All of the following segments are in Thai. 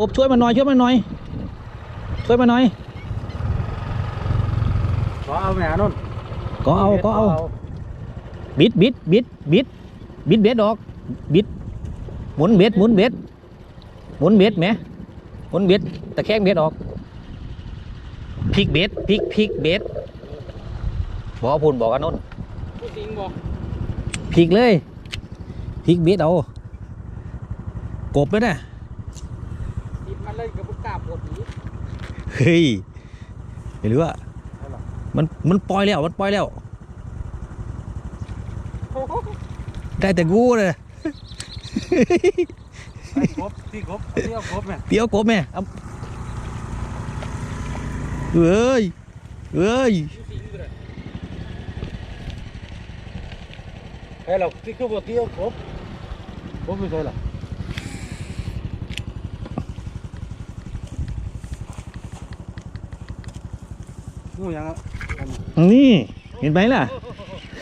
อบช่วยมาหน่อยช่วยมาหน่อย ช่วยมาหน่อยก็เอาแม่นุ่นก็เอาก็เอา บิดบิดบิดบิดบิดเบ็ดออก บิด หมุนเบ็ดหมุนเบ็ดหมุนเบ็ดไหมหมุนเบ็ดตะแคงเบ็ดออกพลิกเบ็ดพลิกพลิกเบ็ดบอกพูนบอกกันนนผู้สิงบอกพลิกเลยพลิกเบ็ดเอากบเลยนะติดมัน เลยกับบุกกล้าปวดหนีเฮ้ยไม่รู้ว่ามันมันปล่อยแล้วมันปล่อยแล้ว ได้แต่กูเลยไอ้กบที่กบเที่ยวกบแม่เปียวกบแม่เอาเอ้ยเอ้ยผู้สิงเลยไอ้เราที่คือบ่เที่ยวกบกบไม่ใช่หรอ งูยังอะนี่เห็นไหมล่ะ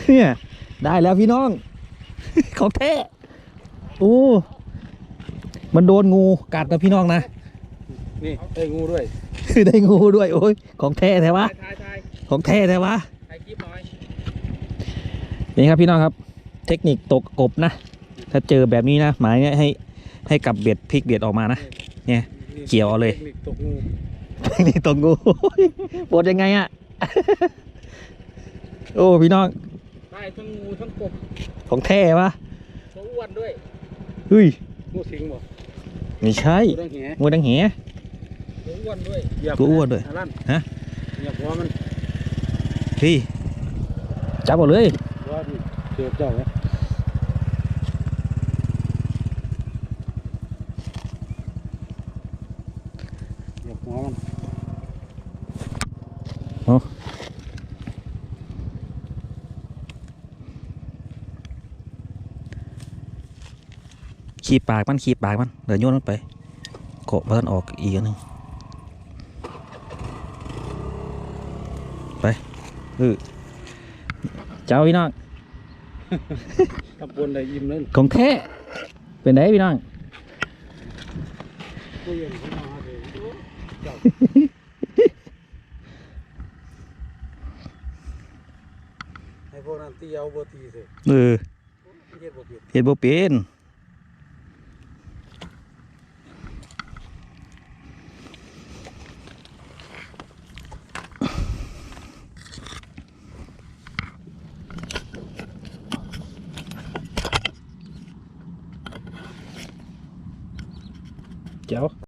เนี่ยได้แล้วพี่น้อง ของแท้โอ้มันโดนงูกัดนะพี่น้องนะนี่ได้งูด้วยได้งูด้วยโอ้ยของแท้แท้วะถ่ายถ่ายของแท้แท้วะถ่ายคลิปหน่อยนี่ครับพี่น้องครับ เทคนิคตกกบนะ ถ้าเจอแบบนี้นะหมายเนี่ยให้ให้กลับเบ็ดพลิกเบ็ดออกมานะเนี่ยเกี่ยวเอาเลยทค นิคตกงูนี่ตกงูปวดยังไงอะโอ้ พี่น้องได้ทั้งงูทั้งกบของแท้ปะตัวอ้วนด้วยเฮ้ยงูสิงบ่ไม่ใช่ตัวดังแหงูดังแหตัวอ้วนด้วยตัวอ้วนด้วยลั่นฮะอย่าหัวมันพี่จับหมดเลยหัวดิเสือเจ้าไหมอย่าหัวมัน ขีบปากมันขีบปากมันเดี๋ยวโยนมันไปเกาะมันออกอีกอันหนึงไปเออเจ้าพี่น้องตำบลได้ยิ้มเลยของแท้เป็นไงพี่น้อง กูยังไม่มาเลยเจ้าให้พวกนั้นตีเอาบ่ตีสิเออเฮ็ดบ่เปลี่ยนเห็นบ่เป็นเจ้า